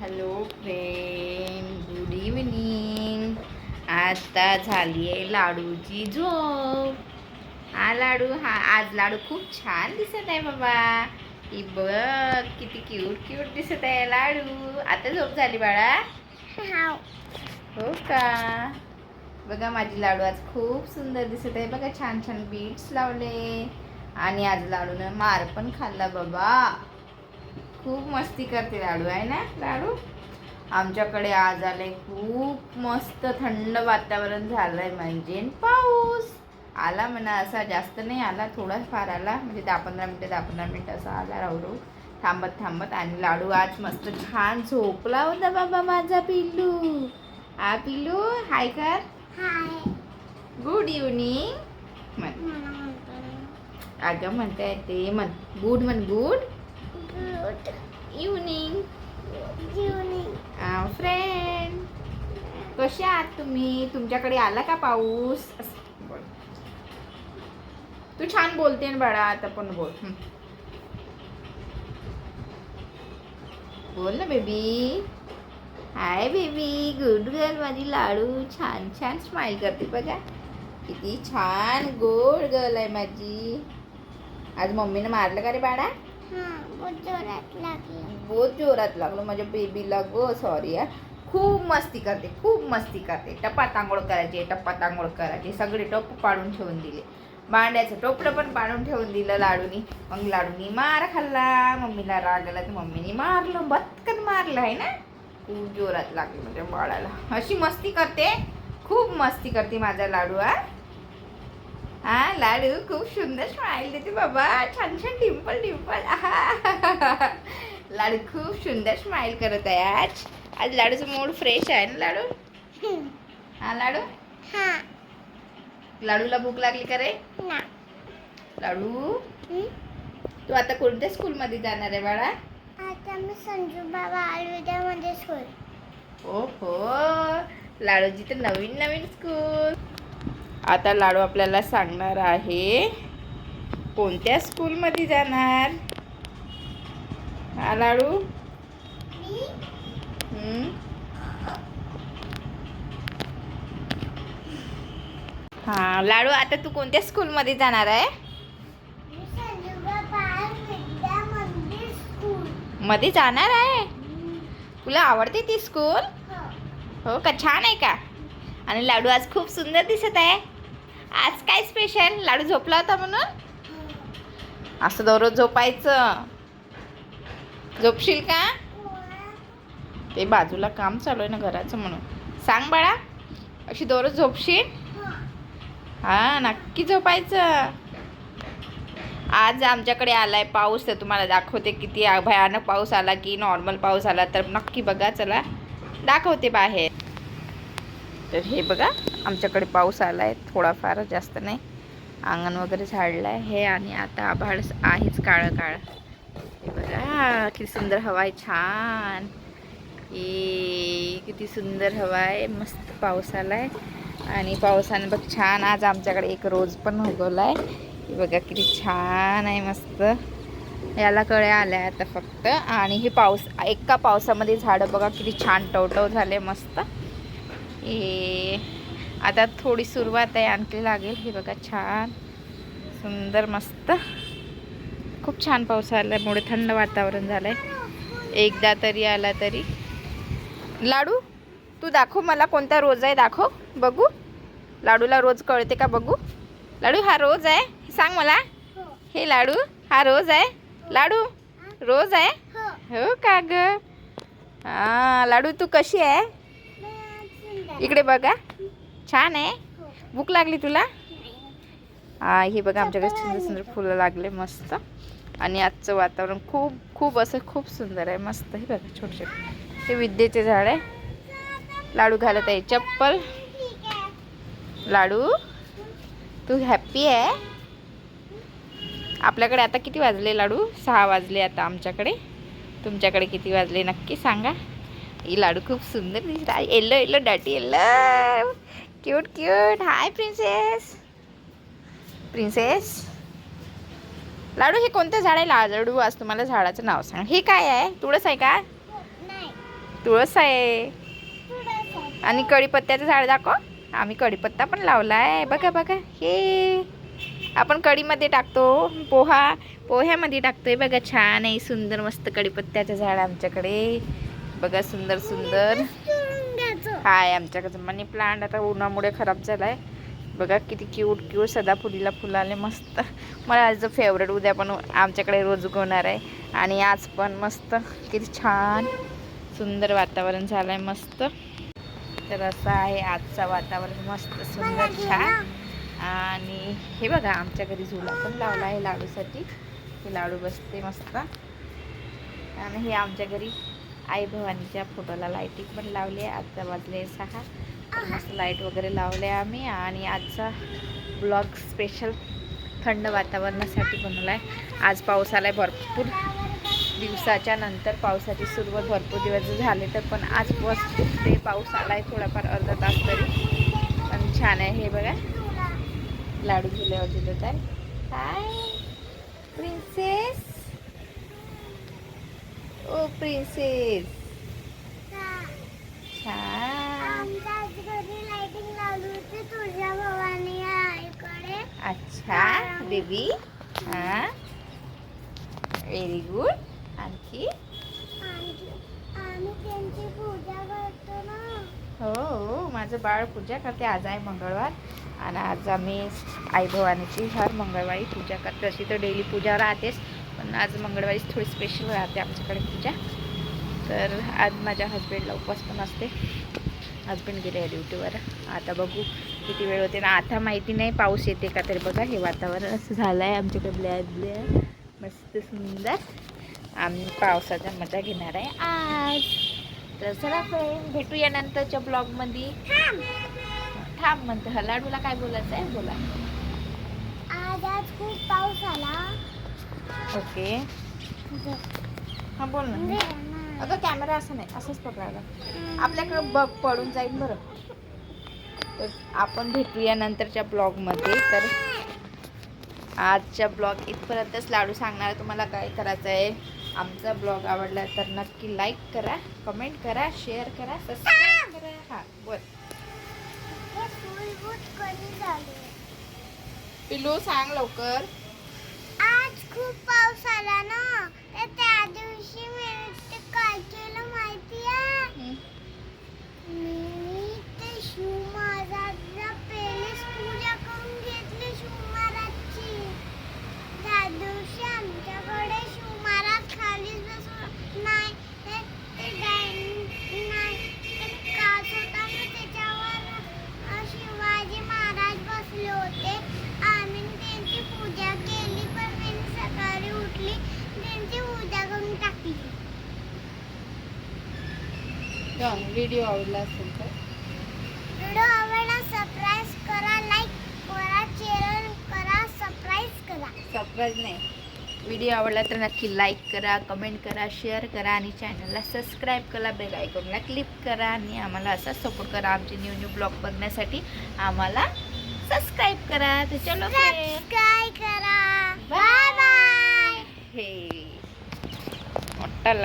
Hello friend good evening आता झाली आहे लाडूची झोप. हा लाडू हा आज लाडू खूप छान दिसत आहे बाबा. ही बघ किती क्यूट क्यूट दिसत आहे लाडू. आता झोप झाली बाळा? हो का? बघा माझी लाडू आज खूप सुंदर दिसत आहे. बघा छान छान बीट्स लावले. आणि आज लाडूनं मार पण खाल्ला बाबा. खूप मस्ती करते लाडू आहे ना लाडू? आमच्याकडे आज आले खूप मस्त थंड वातावरण झालंय म्हणजे पाऊस. आला म्हणा असा जास्त नाही आला थोडाफार आला. म्हणजे दहा पंधरा मिनटं दहा पंधरा मिनटं असा आला राहू थांबत थांबत आणि लाडू आज मस्त छान झोपला होता बाबा माझा पिल्लू. हा पिल्लू हाय कर. गुड इव्हनिंग म्हण. अगं म्हणताय ते म्हण. गुड म्हण गुड इव्हनिंग फ्रेंड कसे आहात तुम्ही? तुमच्याकडे आला का पाऊस? बोल. तू छान बोलते ना बाळा आता पण बोल. बोल ना baby hi baby good girl माझी लाडू. छान छान स्माइल करते बघा. किती छान गोड गर्ल आहे माझी. आज मम्मीनं मारलं का रे बाळा? बहुत जोरात लागलो. माझ्या बेबीला गो सॉरी या खूप मस्ती करते खूप मस्ती करते. टप्पा आंघोळ करायचे टप्पात आंघोळ करायचे. सगळे टप्प पाडून ठेवून दिले. भांड्याचं टोपडं पण पाडून ठेवून दिलं लाडूनी. मग लाडूनी मार खाल्ला. मम्मीला राग आला तर मम्मीने मारलं. बत्कन मारलं आहे ना? खूप जोरात लागली माझ्या बाळाला. अशी मस्ती करते. खूप मस्ती करते माझा लाडू हा. हा लाडू खूप सुंदर स्माईल देते बाबा छान छान डिंपल डिंपल आहा लाडू खूप सुंदर स्माईल करत आहे आज आज लाडूचं मूड फ्रेश आहे ना लाडू हा लाडू लाडूला भूक लागली का रे लाडू तू आता कोणत्या स्कूलमध्ये जाणार आहे बाळा आता मी संजू बाबा आयुर्वेदामध्ये स्कूल ओहो लाडूची तर नवीन नवीन स्कूल आता लाडू आपल्याला सांगणार आहे. कोणत्या स्कूलमध्ये जाणार? हा लाडू? हा लाडू आता तू कोणत्या स्कूलमध्ये जाणार आहे? मध्ये जाणार आहे? तुला आवडते ती स्कूल हो का? छान आहे का? आणि लाडू आज खूप सुंदर दिसत आहे. आज काय स्पेशल लाडू झोपला होता म्हणून? असं दररोज झोपायचं. झोपशील का? ते बाजूला काम चालू आहे ना घराचं म्हणून. सांग बाळा अशी दररोज झोपशील? हा नक्की झोपायचं. आज आमच्याकडे आलाय पाऊस तर तुम्हाला दाखवते किती भयानक पाऊस आला की नॉर्मल पाऊस आला तर नक्की बघा चला. दाखवते बाहेर. तर हे बघा आमच्याकडे पाऊस आला आहे थोडाफार जास्त नाही. अंगण वगैरे झाडलं आहे हे आणि आता आभाळ आहेच काळं काळं. हे बघा किती सुंदर हवा आहे छान. ए किती सुंदर हवा आहे मस्त पाऊस आला आहे आणि पावसाने बघ छान आज आमच्याकडे एक रोज पण उगवला आहे हे बघा किती छान आहे मस्त. याला कळ्या आल्या आता फक्त. आणि हे पाऊस एका पावसामध्ये झाडं बघा किती छान टवटव झाले मस्त. हे आता थोडी सुरुवात आहे आणखी लागेल. हे बघा छान. सुंदर मस्त. खूप छान पाऊस आल्यामुळे थंड वातावरण झालं आहे एकदा तरी आला तरी. लाडू तू दाखव मला कोणता रोज आहे दाखव. बघू. लाडूला रोज कळते का बघू. लाडू हा रोज आहे. सांग मला. हे लाडू हा रोज आहे. लाडू रोज आहे? हो का ग? लाडू तू कशी आहे? इकडे बघा. छान आहे. भूक लागली तुला? हा हे बघा आमच्याकडे सुंदर सुंदर फुलं लागले मस्त. आणि आजचं वातावरण खूप खूप असं खूप सुंदर आहे. मस्त हे बघा छोटे छोटे हे विद्येचे झाड आहे. लाडू घालत आहे चप्पल. लाडू तू हॅप्पी आहे? आपल्याकडे आता किती वाजले लाडू? सहा वाजले आता आमच्याकडे. तुमच्याकडे किती वाजले नक्की सांगा. ही लाडू खूप सुंदर दिसत आहे. Yellow yellow डॅटी yellow. Cute cute hi princess princess लाडू हे कोणतं झाड आहे? लाडू आज तुम्हाला झाडाचं नाव सांग. हे काय आहे? तुळस आहे का? नाही. तुळस आहे. आणि कढीपत्त्याचं झाड दाखव. आम्ही कढीपत्ता पण लावला आहे बघा बघा. हे. आपण कढीमध्ये टाकतो. पोहा. पोह्यामध्ये टाकतोय. बघा छान आहे. सुंदर मस्त कढीपत्त्याचं झाड आमच्याकडे. बघा सुंदर सुंदर. हाय आमच्याकडचं मनी प्लांट आता उन्हामुळे खराब झाला आहे बघा किती क्यूट क्यूट सदाफुलीला फुलं आले मस्त. मला आज फेवरेट उद्या पण आमच्याकडे रोज उगवणार आहे. आणि आज पण मस्त किती छान सुंदर वातावरण झालं आहे मस्त. तर असं आहे आजचं वातावरण मस्त सुंदर छान. आणि हे बघा आमच्या घरी झुला पण लावला आहे लाडूसाठी. हे लाडू बसते मस्त. आणि हे आमच्या घरी आई भवानीच्या फोटोला लाईटिंग पण लावली आहे. आजचा वाजले सहा. मस्त लाइट वगैरे लावले आम्ही. आणि आजचा ब्लॉग स्पेशल थंड वातावरणासाठी बनवला आहे आज पाऊस आला आहे भरपूर. दिवसाच्या नंतर पावसाची सुरुवात भरपूर दिवस झाले तर पण आज बस ते पाऊस आला आहे थोडाफार अर्धा तास तरी. पण छान आहे हे बघा. लाडू झुल्यावर दिलं तर हाय प्रिन्सेस ओ प्रिन्सेस. छान अच्छा बेबी हां. व्हेरी गुड आणखी? आणि आम्ही त्यांची पूजा करतो ना. हो हो माझं बाळ पूजा करते. आज आहे मंगळवार. आणि आज आम्ही आई भवानीची हर मंगळवारी पूजा करतो अशी तर डेली पूजा राहतेच. आज मंगळवारीच थोडी स्पेशल राहते आमच्याकडे पूजा. तर आज माझ्या हस्बंडला उपवास पण असते. हस्बंड गेले ड्युटीवर आता बघू किती वेळ होते. ना आता माहिती नाही पाऊस येते का तरी बघा. हे वातावरण असं झालं आहे आमच्याकडे. ब्लॅक ब्लॅक मस्त सुंदर. आम्ही पावसाचा मजा घेणार आहे आज. तर चला फ्रेंड भेटूया नंतरच्या ब्लॉगमध्ये थांब म्हणतो. म्हणते लाडूला काय बोलायचं आहे बोला. आज आज खूप पाऊस आला. ओके. हां बोल ना. अगं कॅमेरा असं नाही असंच पकडायला. आपल्याकडं बघ पडून जाईल बरं. तर आपण भेटूया नंतरच्या ब्लॉगमध्ये. तर आजच्या ब्लॉग इथपर्यंतच लाडू सांगणार आहे तुम्हाला काय करायचं आहे. आमचा ब्लॉग आवडला तर नक्की लाईक करा कमेंट करा शेअर करा सबस्क्राईब करा. हां बोल. पिलू सांग लवकर. खूप पाऊस आला ना तर त्या दिवशी मी ते काय केलं माहिती आहे मी ते शिव महाराजला पहिलेच पूजा करून घेतली शिव महाराजची त्या दिवशी आमच्याकडे शिव महाराज खालीच बसून नाही ते ते गाय- नाही ते काच होता ना त्याच्यावर अ, शिवाजी महाराज बसले होते आम्ही त्यांची पूजा केली पण मी सकाळी उठली त्यांची पूजा करून टाकली व्हिडिओ आवडला असेल तर. व्हिडिओ आवडला सबस्क्राईब करा लाईक करा शेअर करा सबस्क्राईब करा. सबस्क्राईब नाही. व्हिडिओ आवडला तर नक्की लाईक करा कमेंट करा शेअर करा आणि चॅनलला सबस्क्राईब करा बेल आयकॉनला क्लिक करा आणि आम्हाला असा सपोर्ट करा. आमचे न्यू न्यू ब्लॉग बघण्यासाठी आम्हाला सबस्क्राईब करा. तर चलो. सबस्क्राईब करा. बाय बाय हे मोठा